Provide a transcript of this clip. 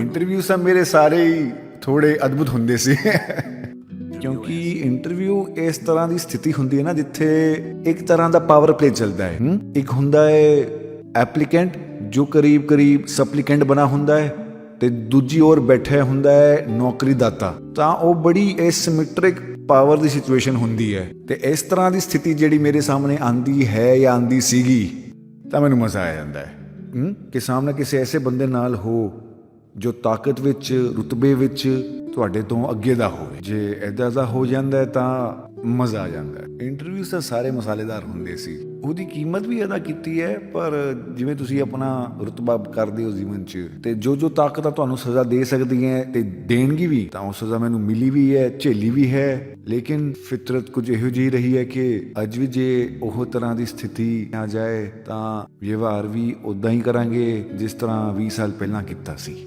Interview ਸਭ ਮੇਰੇ ਸਾਰੇ ਹੀ ਥੋੜੇ ਅਦਭੁਤ ਹੁੰਦੇ ਸੀ। ਕਿਉਂਕਿ ਇੰਟਰਵਿਊ ਇਸ ਤਰ੍ਹਾਂ ਦੀ ਸਥਿਤੀ ਹੁੰਦੀ ਹੈ ਨਾ ਜਿੱਥੇ ਇੱਕ ਤਰ੍ਹਾਂ ਦਾ ਪਾਵਰ ਪਲੇ ਚੱਲਦਾ ਹੈ। ਇੱਕ ਹੁੰਦਾ ਹੈ ਐਪਲੀਕੈਂਟ ਜੋ ਕਰੀਬ ਕਰੀਬ ਸਪਲੀਕੈਂਟ ਬਣਾ ਹੁੰਦਾ ਹੈ ਤੇ ਦੂਜੀ ਔਰ ਬੈਠਾ ਹੁੰਦਾ ਹੈ ਨੌਕਰੀ ਦਾਤਾ ਤਾਂ ਉਹ ਬੜੀ ਐਸਿਮੈਟ੍ਰਿਕ ਪਾਵਰ ਦੀ ਸਿਚੁਏਸ਼ਨ ਹੁੰਦੀ ਹੈ। ਤੇ ਇਸ ਤਰ੍ਹਾਂ ਦੀ ਸਥਿਤੀ ਜਿਹੜੀ ਮੇਰੇ ਸਾਹਮਣੇ ਆਂਦੀ ਹੈ ਜਾਂ ਆਂਦੀ ਸੀਗੀ, ਤਾਂ ਮੈਨੂੰ ਮਜ਼ਾ ਆ ਜਾਂਦਾ ਹੈ। ਹਮ? ਕਿ ਸਾਹਮਣੇ ਕਿਸੇ ਐਸੇ ਬੰਦੇ ਨਾਲ ਹੋ ਜੋ ਤਾਕਤ ਵਿੱਚ, ਰੁਤਬੇ ਵਿੱਚ ਤੁਹਾਡੇ ਤੋਂ ਅੱਗੇ ਦਾ ਹੋਵੇ। ਜੇ ਐਦਾਂ ਦਾ ਹੋ ਜਾਂਦਾ ਤਾਂ ਮਜ਼ਾ ਆ ਜਾਂਦਾ ਹੈ। ਇੰਟਰਵਿਊ ਤਾਂ ਸਾਰੇ ਮਸਾਲੇਦਾਰ ਹੁੰਦੇ ਸੀ। ਉਹਦੀ ਕੀਮਤ ਵੀ ਅਦਾ ਕੀਤੀ ਹੈ, ਪਰ ਜਿਵੇਂ ਤੁਸੀਂ ਆਪਣਾ ਰੁਤਬਾ ਕਰਦੇ ਹੋ ਜੀਵਨ 'ਚ, ਤੇ ਜੋ ਜੋ ਤਾਕਤਾਂ ਤੁਹਾਨੂੰ ਸਜ਼ਾ ਦੇ ਸਕਦੀਆਂ ਤੇ ਦੇਣਗੀ ਵੀ, ਤਾਂ ਉਹ ਸਜ਼ਾ ਮੈਨੂੰ ਮਿਲੀ ਵੀ ਹੈ, ਝੇਲੀ ਵੀ ਹੈ। ਲੇਕਿਨ ਫਿਤਰਤ ਕੁਝ ਇਹੋ ਜਿਹੀ ਰਹੀ ਹੈ ਕਿ ਅੱਜ ਵੀ ਜੇ ਉਹ ਤਰ੍ਹਾਂ ਦੀ ਸਥਿਤੀ ਆ ਜਾਏ, ਤਾਂ ਵਿਵਹਾਰ ਵੀ ਉਦਾਂ ਹੀ ਕਰਾਂਗੇ ਜਿਸ ਤਰ੍ਹਾਂ 20 ਸਾਲ ਪਹਿਲਾਂ ਕੀਤਾ ਸੀ।